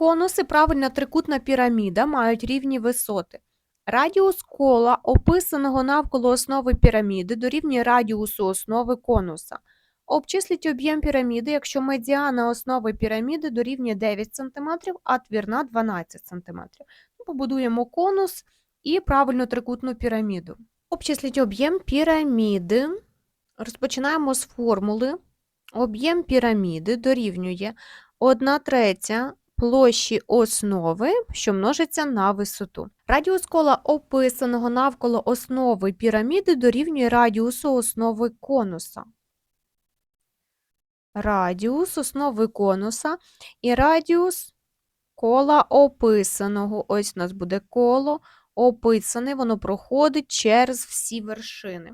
Конуси правильна трикутна піраміда мають рівні висоти. Радіус кола, описаного навколо основи піраміди, дорівнює радіусу основи конуса. Обчисліть об'єм піраміди, якщо медіана основи піраміди дорівнює 9 см, а твірна 12 см. Побудуємо конус і правильну трикутну піраміду. Обчисліть об'єм піраміди. Розпочинаємо з формули. Об'єм піраміди дорівнює 1 третя площі основи, що множиться на висоту. Радіус кола описаного навколо основи піраміди дорівнює радіусу основи конуса. Радіус основи конуса і радіус кола описаного. Ось у нас буде коло описане, воно проходить через всі вершини.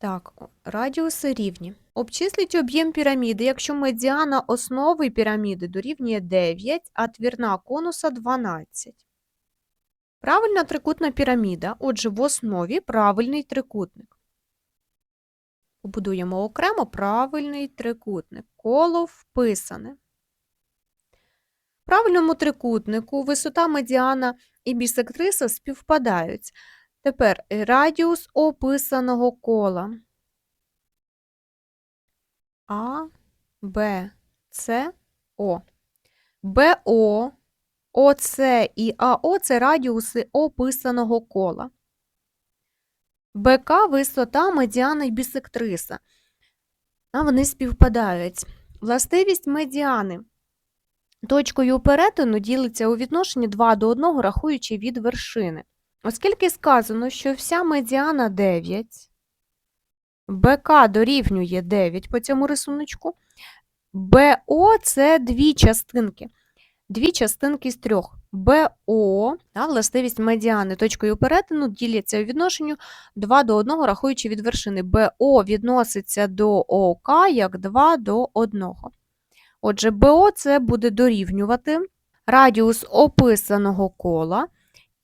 Так, радіуси рівні. Обчисліть об'єм піраміди, якщо медіана основи піраміди дорівнює 9, а твірна конуса 12. Правильна трикутна піраміда, отже, в основі правильний трикутник. Побудуємо окремо правильний трикутник. Коло вписане. В правильному трикутнику висота медіана і бісектриса співпадають. Тепер радіус описаного кола. А, Б, С, О. БО, ОС і АО це радіуси описаного кола. БК висота медіана і бісектриса. А вони співпадають. Властивість медіани. Точкою перетину ділиться у відношенні 2 до 1, рахуючи від вершини. Оскільки сказано, що вся медіана 9, БК дорівнює 9 по цьому рисуночку, БО це дві частинки. Дві частинки з трьох. БО, та, властивість медіани точкою перетину діляться у відношенню 2 до 1, рахуючи від вершини. БО відноситься до ОК як 2 до 1. Отже, БО це буде дорівнювати радіус описаного кола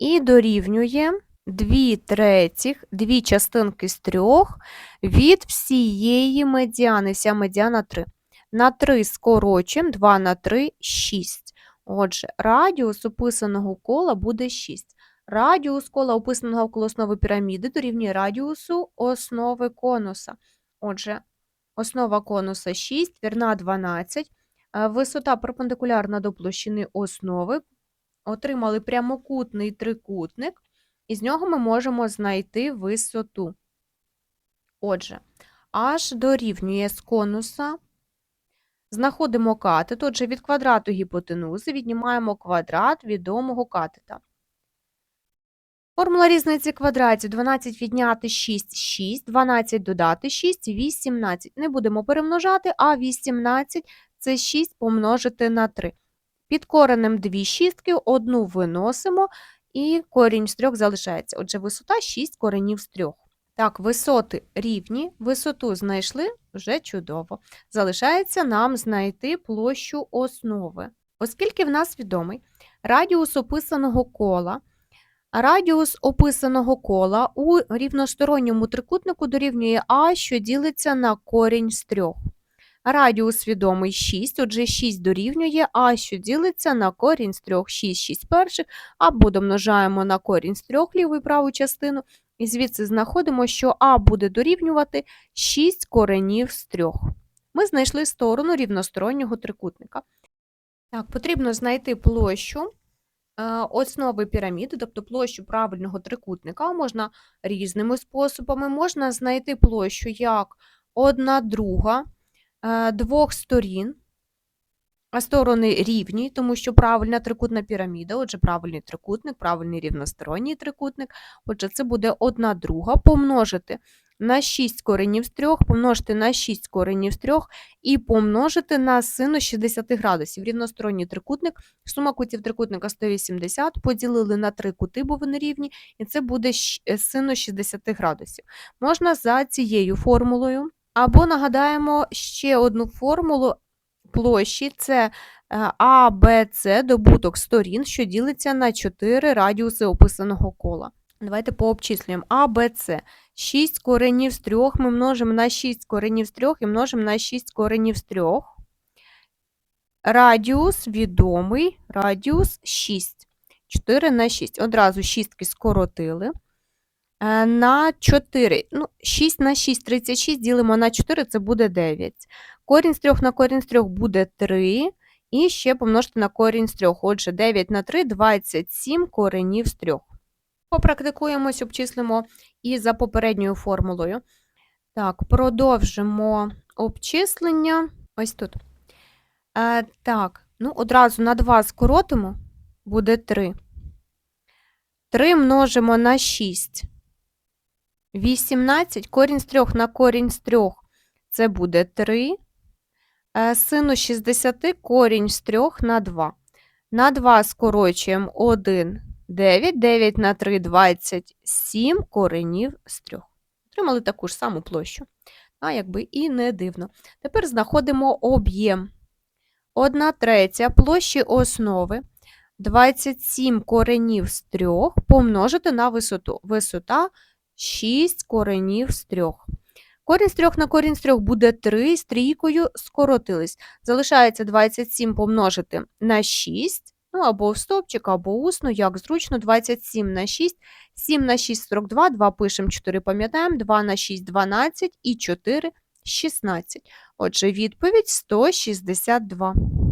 і дорівнює 2 третіх, дві частинки з трьох від всієї медіани. Вся медіана 3. На 3 скорочуємо, 2 на 3 – 6. Отже, радіус описаного кола буде 6. Радіус кола, описаного навколо основи піраміди, дорівнює радіусу основи конуса. Отже, основа конуса 6, твірна 12, висота перпендикулярна до площини основи. Отримали прямокутний трикутник, і з нього ми можемо знайти висоту. Отже, h дорівнює з конуса. Знаходимо катет, отже, від квадрату гіпотенузи віднімаємо квадрат відомого катета. Формула різниці квадратів 12 відняти 6 – 6, 12 додати 6 – 18. Не будемо перемножати, а 18 – це 6 помножити на 3. Під коренем 2 шістки, одну виносимо, і корінь з 3 залишається. Отже, висота 6 коренів з 3. Так, висоти рівні, висоту знайшли вже чудово. Залишається нам знайти площу основи. Оскільки в нас відомий радіус описаного кола, радіус описаного кола у рівносторонньому трикутнику дорівнює А, що ділиться на корінь з 3. Радіус відомий 6, отже 6 дорівнює А, що ділиться на корінь з 3, 6, 6 перших, або домножаємо на корінь з 3 ліву і праву частину, і звідси знаходимо, що А буде дорівнювати 6 коренів з 3. Ми знайшли сторону рівностороннього трикутника. Так, Потрібно знайти площу е, основи піраміди, тобто площу правильного трикутника, можна різними способами. Можна знайти площу як 1 друга двох сторін, а сторони рівні, тому що правильна трикутна піраміда, отже, правильний трикутник, правильний рівносторонній трикутник. Отже, це буде 1 друга помножити на 6 коренів з 3, помножити на 6 коренів з 3 і помножити на синус 60 градусів. Рівносторонній трикутник, сума кутів трикутника 180, поділили на 3 кути, бо вони рівні, і це буде е, синус 60 градусів. Можна за цією формулою. Або нагадаємо ще одну формулу площі це е, А, Б, С, добуток сторін, що ділиться на 4 радіуси описаного кола. Давайте пообчислюємо. А, Б, С. 6 коренів з 3 ми множимо на 6 коренів з 3 і множимо на 6 коренів з 3. Радіус відомий, радіус 6. 4 на 6. Одразу шістки скоротили. Е, На 4. Ну, 6 на 6, 36 ділимо на 4, це буде 9. Корінь з 3 на корінь з 3 буде 3. І ще помножити на корінь з 3. Отже, 9 на 3 – 27 коренів з 3. Попрактикуємось, обчислимо і за попередньою формулою. Так, продовжимо обчислення. Ось тут. Е, так, ну одразу на 2 скоротимо, буде 3. 3 множимо на 6. 18. Корінь з 3 на корінь з 3 це буде 3. Е, Сину 60 корінь з 3 на 2. На 2 скорочуємо 1, 9, 9 на 3, 27 коренів з 3. Отримали таку ж саму площу. А якби і не дивно. Тепер знаходимо об'єм. 1 третя площі основи 27 коренів з 3 помножити на висоту. Висота 6 коренів з 3. Корінь з 3 на корінь з 3 буде 3, з трійкою скоротились. Залишається 27 помножити на 6, ну або в стовпчик, або усно, як зручно, 27 на 6, 7 на 6 – 42, 2 пишемо, 4 пам'ятаємо, 2 на 6 – 12 і 4 – 16. Отже, відповідь 162.